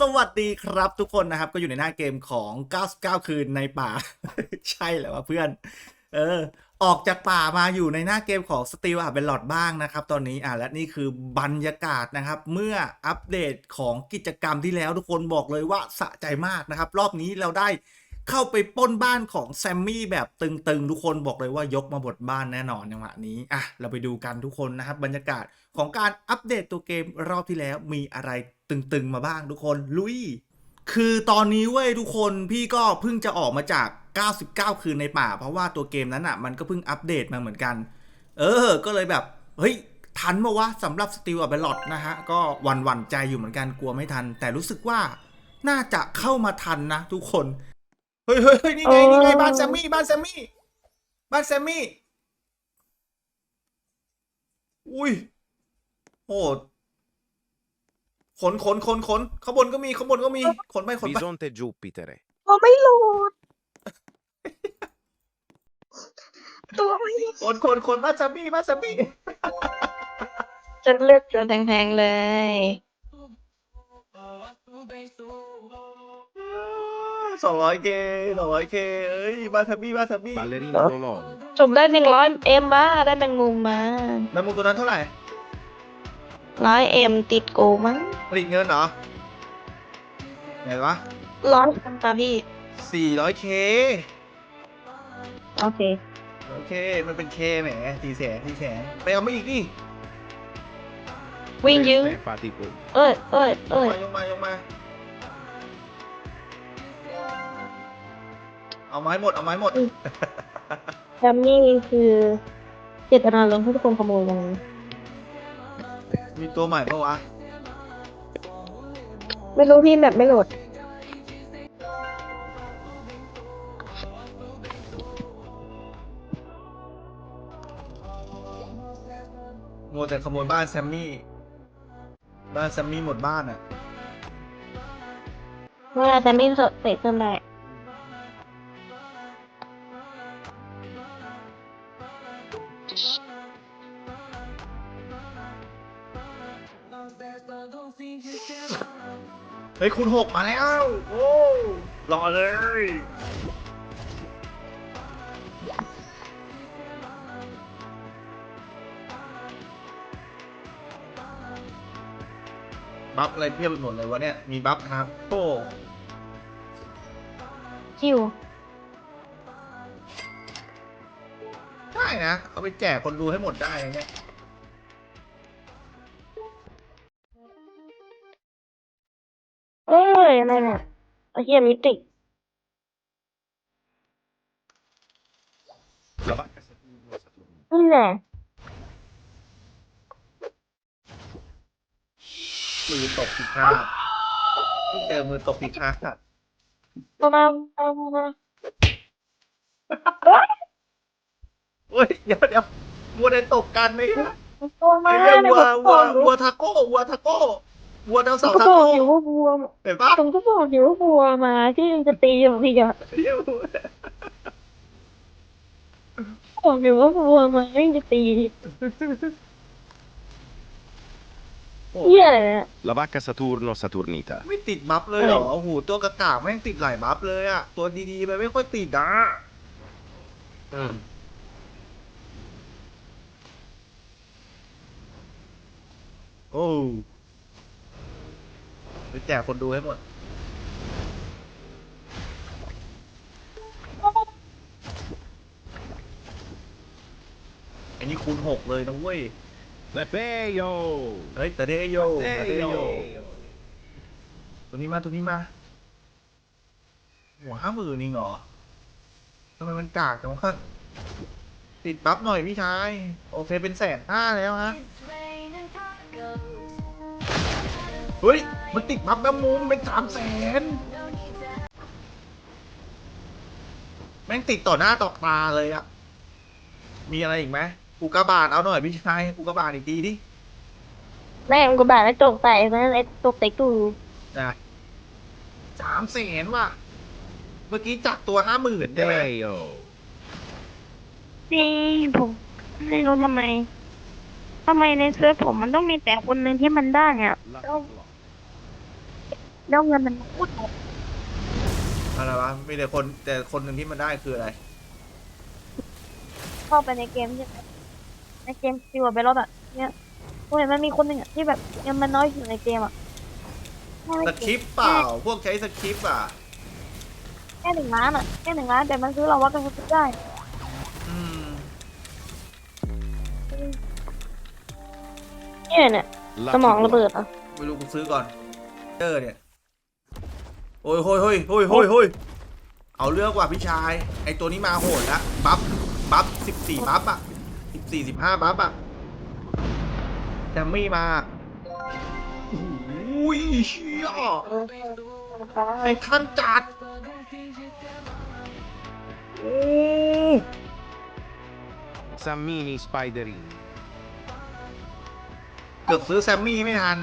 สวัสดีครับทุกคนนะครับ ก็อยู่ในหน้าเกมของ 99 คืนในป่า ใช่แล้ววะเพื่อน เออ ออกจากป่ามาอยู่ในหน้าเกมของ Steel อะเป็นหลอดบ้างนะครับ ตอนนี้อะและนี่คือบรรยากาศนะครับ เมื่ออัปเดตของกิจกรรมที่แล้วทุกคนบอกเลยว่าสะใจมากนะครับ รอบนี้เราได้ เข้าไปป้นบ้านของแซมมี่แบบตึงๆ ทุกคนบอกเลยว่ายกมาบทบ้านแน่นอนจังหวะนี้อะเราไปดูกันทุกคนนะครับบรรยากาศของการอัปเดตตัวเกมรอบที่แล้วมีอะไรตึงๆมาบ้างทุกคนลุยคือตอนนี้เว้ยทุกคนพี่ก็เพิ่งจะออกมาจาก 99 คืนในป่า เพราะว่าตัวเกมนั้นอะมันก็เพิ่งอัปเดตมาเหมือนกัน เออ ก็เลยแบบ เฮ้ย ทันมาวะสำหรับสติลอะเบลลอดนะฮะ ก็วันหวั่นๆใจอยู่เหมือนกันกลัวไม่ทัน แต่รู้สึกว่าน่าจะเข้ามาทันนะทุกคน เฮ้ยเฮ้ยเฮ้ยนี่ไงนี่ไงบ้านแซมมี่บ้านแซมมี่บ้านแซมมี่ อุ้ยโอ้ขนขนขนขนข้างบนก็มีข้างบนก็มีขนไปขนไป Bisonte Jupiter. ตัวไม่โหลด ตัวไม่คนคนคนมาซามี่มาซามี่จะเลือกตัวแพงๆเลย สองร้อยเคสองร้อยเคเอ้ยมาซามี่มาซามี่ Ballerina Lolò. จมได้หนึ่งร้อยเอ็มบ้าได้แมงมุมมาแล้วมุกตัวนั้นเท่าไหร่ร้อยเอ็มติดโกมั้งผลิตเงินเหรอไหนวะร้อยค่ะพี่สี่ร้อยเคโอเคโอเค มันเป็นเคแหมสี่แสนสี่แสนไปเอามาอีกดิวิ่งยื้อ Enfatico. เอ้ยเอ้ยเอ้ยมายกมายกมา เอาไม้หมด เอาไม้หมดแซมมี่คือเจตนาลมณ์ให้ทุกคนขโมยมันมีตัวใหม่ปะวะ ไม่รู้พี่แบบไม่โหลด มัวแต่ขโมยบ้านแซมมี่ บ้านแซมมี่หมดบ้านอะ เมื่อแซมมี่เตะเพิ่มได้ ฮ้ยคุณหกมาแล้ว โอ้รอเลย บัฟอะไรเพียบไปหมดเลยวะเนี่ย มีบัฟครับโอ้ชิวได้นะ เอาไปแจกคนดูให้หมดได้นะเนี่ย เหี้ยมิติ La vacca Saturno Saturno. นี่แหละมือตกผิดพลาดที่เจอมือตกผิดพลาดประมาณประมาณเฮ้ยเดี๋ยวเดี๋ยวมัวแต่ตกกันไหมอะตัวมาไอ้เรื่องในวัวบทวัวสอนวัวทาโก้วัวทาโก้ วัวดาวเสาก็ร์ทาบอโก้กอยู่ว่าบัวเห็นปะผมก็บอกอยู่ว่าบัวมาที่จะตีผมพี่อะเหี้ยบอกอยู่ว่าบัวมาที่จะตีเหี้ยอะไรเนี่ย La vacca Saturno Saturnita. ไม่ติดบัฟเลยเหรอโอ้โหตัวกระกากแม่งติดหลายบัฟเลยอะตัวดีๆมันไม่ค่อยติดอะโอ้ ไปแจกคนดูให้หมด อันนี้คูณหกเลยนะเว้ย Lepeo! เฮ้ยแต่เดโยแต่เดโยตัวนี้มาตัวนี้มาหัวห้าหมื่นนี่เหรอทำไมมันกากจังวะติดบัฟหน่อยพี่ชาย โอเคเป็นแสนห้าแล้วฮะเฮ้ย มันติดบัฟน้ำมุมเป็นสามแสนแม่งติดต่อหน้าต่อตาเลยอะมีอะไรอีกไหมกูกระบาดเอาหน่อยพี่ชายกูกระบาดอีกทีดิแม่งกูแบบไอ้ตกใส่นั่นไอ้ตกใส่ตู้นะสามแสนว่ะ เมื่อกี้จักตัวห้าหมื่นใช่ไหม Lepeo! นี่ผมไม่รู้ทำไมทำไมในเซิร์ฟผมมันต้องมีแต่คนหนึ่งที่มันได้เนี่ย La ต้อง Lolò. แล้วเงินมันพูดหมดอะไรวะมีแต่คนแต่คนหนึ่งที่มันได้คืออะไรเข้าไปในเกมใช่ไหมในเกมซิวไปรถอะเนี่ยโอ้ยมันมีคนหนึ่งอะที่แบบเงินมันน้อยอยู่ในเกมอะไม่สไม่คริปต์เปล่า พวกใช้สคริปต์อะแค่หนึ่งล้านอะแค่หนึ่งล้านแต่มันซื้อเราว่ากันซื้อได้อืมเนี่ยเนี่ย Lucky สมอง block. ระเบิดอะไม่รู้กูซื้อก่อนเจอเนี่ย โอ้ยโฮ้ยโฮ้ยโฮ้ยโฮ้ยโฮ้ยเอาเรื่องว่ะพี่ชาย ไอตัวนี้มาโหดละบัฟบัฟสิบสี่บัฟอะสิบสี่สิบห้าบัฟอะแซมมี่มาอุ้ยเชี่ยไอ้ท่านจัดโอ้ Sammini Spiderini. เกือบซื้อแซมมี่ไม่ทัน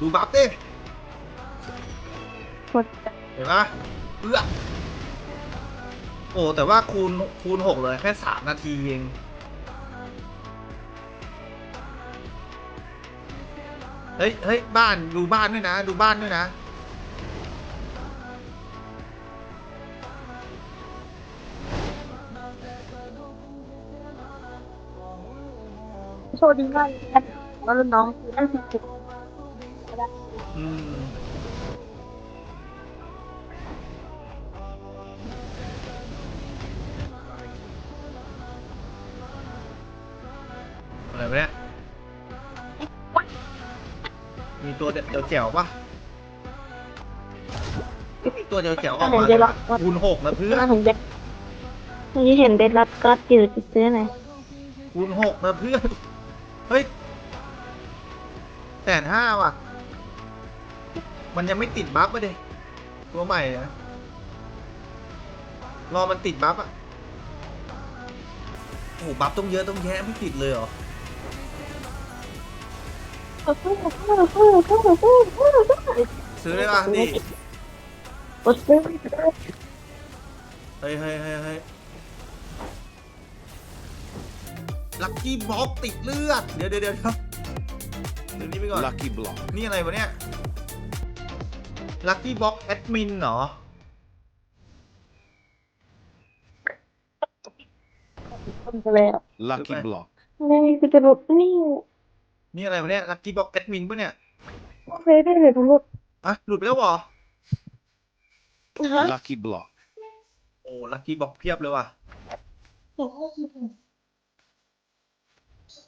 ดูบัฟดิหมด เห็นปะเอื้อโอ้แต่ว่าคูณคูณหกเลยแค่สามนาทีเองเฮ้ยเฮ้ยบ้านดูบ้านด้วยนะ ดูบ้านด้วยนะโชคดีมากเลยนะแล้วรุ่นน้องได้สิบสิบอืม ตัวเดี๋ยวแจ๋วๆปะมีตัวเดี๋ยวแจ๋วๆออกเห็นมาเดลัดคูณหกนะเพื่อนเห็นเดลัดเมื่อกี้เห็นเดลัดก็อยู่จะซื้อไหนคูณหกนะเพื่อน เฮ้ยแสนห้าว่ะ มันยังไม่ติดบัฟอะเด็ตัวใหม่นะรอมันติดบัฟอะโอ้โหบัฟต้องเยอะต้องแยะไม่ติดเลยเหรอ ซื้อได้ป่ะนี่เฮ้ยเฮ้ยเฮ้ยเฮ้ยลักกี้บ็อกติดเลือด เดี๋ยวเดี๋ยวเดี๋ยวเดี๋ยวเดี๋ยวนี้ไปก่อน Lucky block. นี่อะไรวะเนี่ยลักกี้บ็อกแอดมินเหรอลยอะ Lucky Block นี่คือจะรู้นี่ นี่อะไรวะเนี่ยลักกี้บ็อกแอดมินปะเนี่ยเคยได้เลยทุกรุ่นอะหลุดไปแล้วเหรอ ฮะ Lucky block. โอ้ลักกี้บ็อกเพียบเลยว่ะ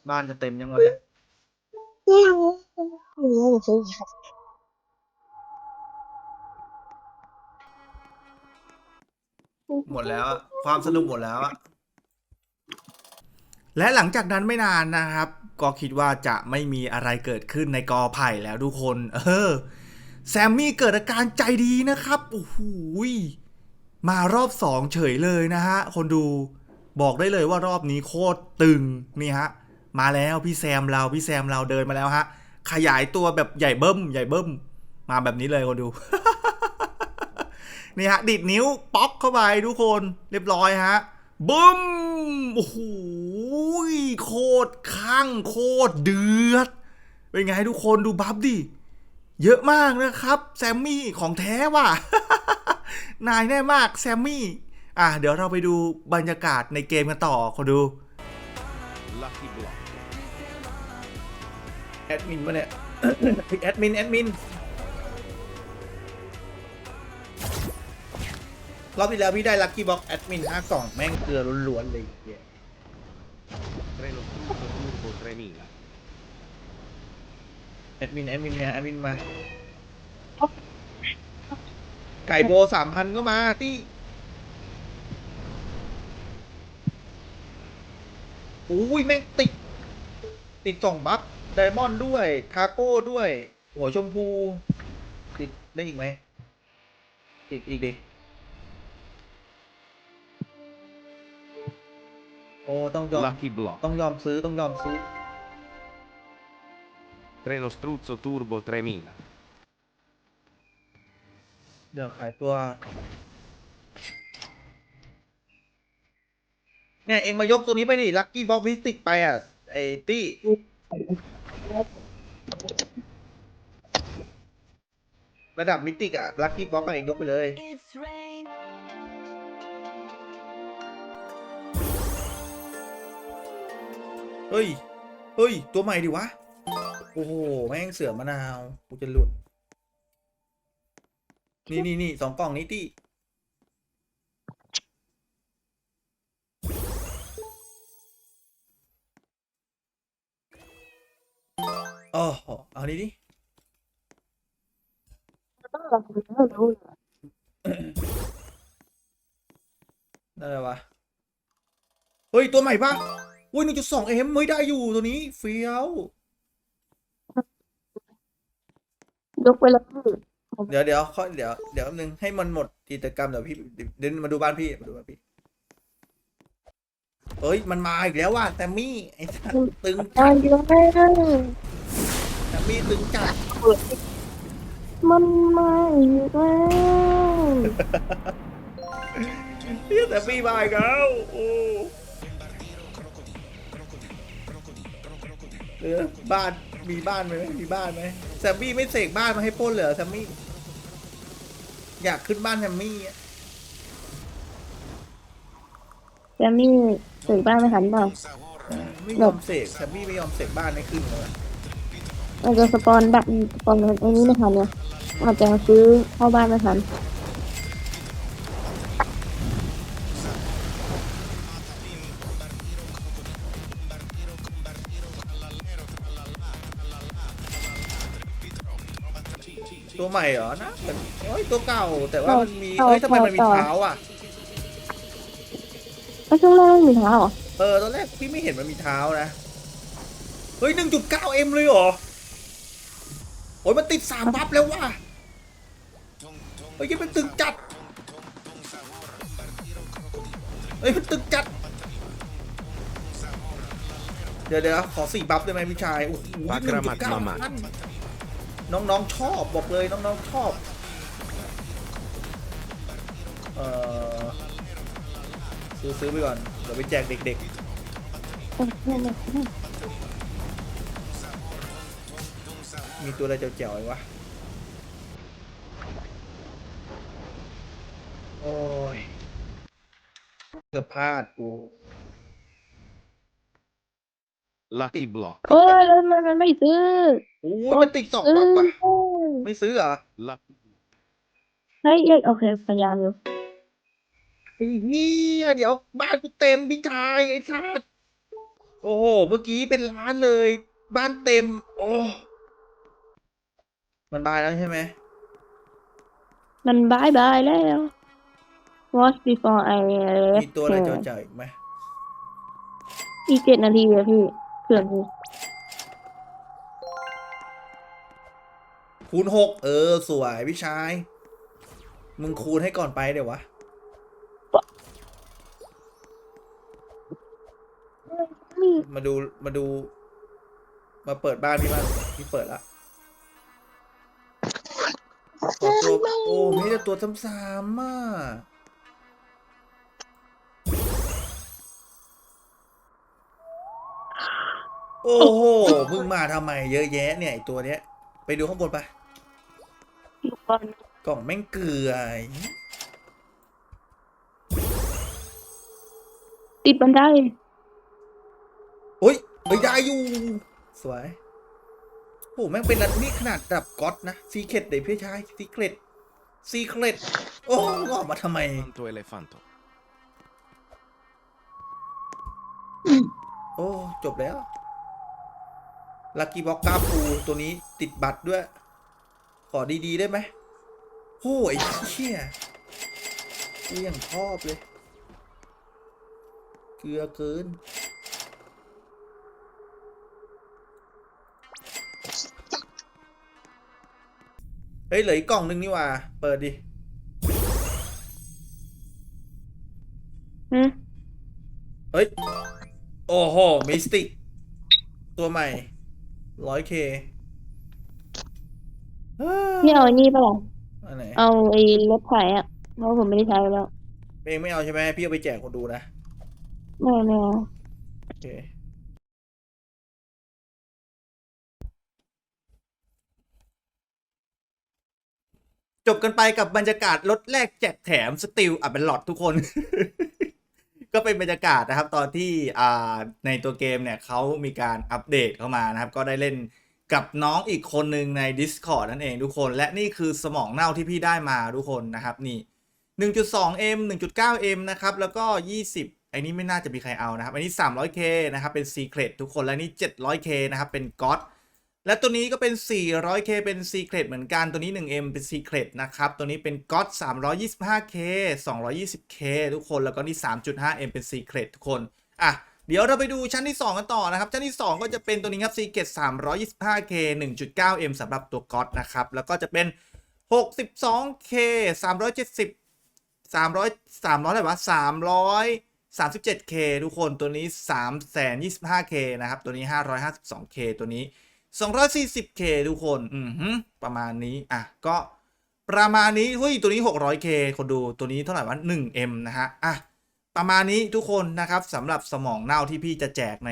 บ้านจะเต็มยังไงเนี่ยหมดแล้วอะความสนุกหมดแล้วอะ และหลังจากนั้นไม่นานนะครับ ก็คิดว่าจะไม่มีอะไรเกิดขึ้นในกอไผ่แล้วทุกคน เออ แซมมี่เกิดอาการใจดีนะครับโอ้โหยมารอบสองเฉยเลยนะฮะ คนดูบอกได้เลยว่ารอบนี้โคตรตึงนี่ฮะ มาแล้วพี่แซมเราพี่แซมเราเดินมาแล้วฮะ ขยายตัวแบบใหญ่เบิ้ม ใหญ่เบิ้ม มาแบบนี้เลยคนดูนี่ฮะ ดิดนิ้วป๊อกเข้าไปทุกคน เรียบร้อยฮะบึ้มโอ้โห โคตรข้างโคตรเดือด เป็นไงทุกคนดูบัฟดิ เยอะมากนะครับ แซมมี่ของแท้ว่ะ นายแน่มากแซมมี่ อะเดี๋ยวเราไปดูบรรยากาศในเกมกันต่อคนดู Lucky block. แอดมินปะเนี่ย แอดมิน แอดมิน รอบที่แล้วพี่ได้ลัคกี้บ็อกแอดมินห้ากล่องแม่งเกลือล้วนๆเลยไอ้เหี้ย Treno Struzzo Turbo 3000. แอดมินแอดมินเนี่ยแอดมินมา ไก่โบสามพันก็มาที่อุ้ยแม่งติด ติดสองบัฟไดมอนด์ด้วย คาโก้ด้วย หัวชมพู ติดได้อีกไหม อีก อีกดิ โอ้ต้องยอม Lucky block. ต้องยอมซื้อต้องยอมซื้อ Treno Struzzo Turbo 3000. เดี๋ยวขายตัว เนี่ย เองมายกตัวนี้ไปดิลัคกี้บ็อกมิสติกไปอะ ไอ้ตี้ระดับมิติกอะลัคกี้บ็อกเองยกไปเลย It's rain. เฮ้ย เฮ้ย ตัวใหม่ดิวะ โอ้โห แม่งเสือมะนาว กูจะหลุด นี่นี่นี่สองกล่องนี้ดิอ๋อเอานี้ดิต้องรอคุณไม่รู้ได้แล้ววะ เฮ้ย ตัวใหม่ปะ อุ้ยหนึ่งจุดสองเอ็มไม่ได้อยู่ตัวนี้เฟี้ยวยกไปแล้วเดี๋ยวเดี๋ยวค่อยเดี๋ยวเดี๋ยวแป๊บนึงให้มันหมดกิจกรรมเดี๋ยวพี่เดินมาดูบ้านพี่มาดูบ้านพี่เฮ้ยมันมาอีกแล้วว่ะแซมมี่ไอ้สัสตึงตาจัยดเยอะมากแซมมี่ตึงจัดมันมาอีกแล้วเฮียแซมมี่มาอีกแล้วโอ้ เออบ้านมีบ้านไหมมีบ้านไหมแซมมี่ไม่เสกบ้านมาให้ปล้นเหรอแซมมี่อยากขึ้นบ้านแซมมี่อะแซมมี่ถึงบ้านไม่ทันเปล่าไม่ยอมเสกแซมมี่ไม่ยอมเสกบ้านให้ขึ้นเลยอาจจะสปอนดักสปอนไอ้นี้ไม่ทันเนี่ยอาจจะซื้อเข้าบ้านไม่ทัน ตัวใหม่เหรอนะแต่เอ้ยตัวเก่าแต่ว่ามันมีเอ้ยทำไมมันมีเท้าอะแล้วช่วงแรกไม่มีเท้าเหรอเออตอนแรกพี่ไม่เห็นมันมีเท้านะเฮ้ยหนึ่งจุดเก้าเอ็มเลยเหรอโอ้ยมันติดสามบัฟแล้วว่ะเฮ้ยยังเป็นตึงจัดเฮ้ยมันตึงจัดเดี๋ยวเดี๋ยวขอสี่บัฟได้ไหมพี่ชายโอ้โหบัครามัดมามัดท่า น้องๆชอบบอกเลยน้องๆชอบเออซื้อซื้อไปก่อนเดี๋ยวไปแจกเด็กๆ มีตัวอะไรเจ๋วๆอีกวะโอ้ยเกือบพลาดกู Lucky Block. โอ้ยแล้วมันมันไม่ซื้อโอ้ยมันติดสองซื้อบัฟปะไม่ซื้อเหรอ Lucky เฮ้ยเอ้ยโอเคพยายามอยู่ไอ้เหี้ยเดี๋ยว บ้านกูเต็มพี่ชายไอ้สัสโอ้โหเมื่อกี้เป็นล้านเลย บ้านเต็ม โอ้มันบายแล้วใช่ไหมมันบายบายแล้ว watch before I มี left ตัวอะไร here เจ๋วๆอีกไหมอีกเจ็ดนาทีเลยพี่ เพื่อนพี่คูณหกเออ สวยพี่ชาย มึงคูณให้ก่อนไปเดี๋ยววะนี่มาดูมาดู มาเปิดบ้านพี่บ้างพี่เปิดละขอตัวโอ้มีแต่ตัวซ้ำๆอะ โอ้โหมึงมาทำไมเยอะแยะเนี่ยไอตัวเนี้ย ไปดูข้างบนไปลูกบอลกล่องแม่งเกลือติดบันไดโอ้ยเฮ้ยได้อยู่ สวยโอ้แม่งเป็นระดับนี่ขนาดระดับก๊อตนะซีเครตเดี๋ยวพี่ชายซีเครตซีเครตโอ้งอกมาทำไม Elefanto Elefanto. โอ้ จบแล้ว ลักกี้บ็อกกาปูตัวนี้ติดบัตรด้วย ขอดีๆได้ไหมโอ้ยเชี่ยกูยังชอบเลย เกลือเกิน เฮ้ย เหลืออีกกล่องหนึงนี่หว่า เปิดดิหืมเฮ้ย โอ้โห มิสติก ตัวใหม่ ร้อยเคพี่เอาไอ้นี่ปะล่ะอันไหนเอาไอ้รถไถอะเพราะผมไม่ได้ใช้แล้ว เองไม่เอาใช่ไหมพี่เอาไปแจกคนดูนะ ไม่ไม่เอาโอเค จบกันไปกับบรรยากาศรถแรกแจกแถมสติลอะเป็นหลอดทุกคน ก็เป็นบรรยากาศนะครับตอนที่อ่าในตัวเกมเนี่ยเขามีการอัปเดตเข้ามานะครับ ก็ได้เล่นกับน้องอีกคนหนึ่งใน Discord นั่นเองทุกคน และนี่คือสมองเน่าที่พี่ได้มาทุกคนนะครับนี่ 1.2M 1.9M นะครับ แล้วก็ 20ไอ้นี้ไม่น่าจะมีใครเอานะครับ อันนี้ 300K นะครับ เป็น Secret ทุกคน และนี่ 700K นะครับ เป็น God และตัวนี้ก็เป็น 400K เป็น Secret เหมือนกัน ตัวนี้ 1M เป็น Secret นะครับ ตัวนี้เป็น God 325K 220K ทุกคน แล้วก็นี่ 3.5M เป็น Secret ทุกคน อะ เดี๋ยวเราไปดูชั้นที่ 2 กันต่อนะครับ ชั้นที่ 2 ก็จะเป็นตัวนี้ครับ Secret 325K 1.9M สำหรับตัว God นะครับ แล้วก็จะเป็น 62K 370 300 300อะไรวะ300 37k ทุกคน ตัวนี้ 325K นะครับ ตัวนี้ 552K ตัวนี้ 240K ทุกคน อือฮึประมาณนี้ อะ ก็ประมาณนี้เฮ้ยตัวนี้ 600K คนดูตัวนี้เท่าไหร่วะ 1M นะฮะ อะ ประมาณนี้ทุกคนนะครับสำหรับสมองเน่าที่พี่จะแจกใน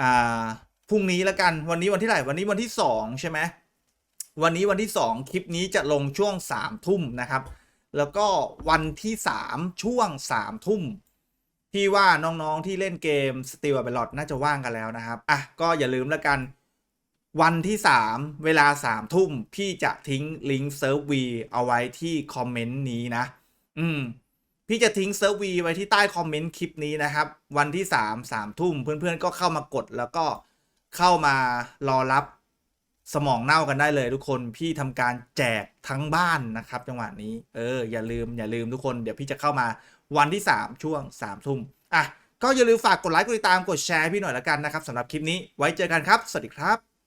อ่า พรุ่งนี้แล้วกัน วันนี้วันที่ไหนวันนี้วันที่ 2 ใช่ไหม วันนี้วันที่ 2 คลิปนี้จะลงช่วง3ทุ่มนะครับ แล้วก็วันที่ 3 ช่วง3ทุ่มพี่ว่าน้องๆที่เล่นเกม Steel a b e l o t น่าจะว่างกันแล้วนะครับ อะ ก็อย่าลืมแล้วกัน วันที่ 3 เวลา 3 ทุ่มพี่จะทิ้งลิงก์เซิร์ฟวีเอาไว้ที่คอมเมนต์นี้นะ อืม พี่จะทิ้งเซิร์ฟวีไว้ที่ใต้คอมเมนต์คลิปนี้นะครับ วันที่ 3 3 ทุ่มเพื่อนๆก็เข้ามากดแล้วก็เข้ามารอรับสมองเน่ากันได้เลยทุกคนพี่ทำการแจกทั้งบ้านนะครับ จังหวะนี้เอออย่าลืมอย่าลืมทุกคนเดี๋ยวพี่จะเข้ามาวันที่ 3 ช่วง3ทุ่มอะก็อย่าลืมฝากกดไลค์กดติดตามกดแชร์พี่หน่อยละกันนะครับสำหรับคลิปนี้ไว้เจอกันครับ สวัสดีครับ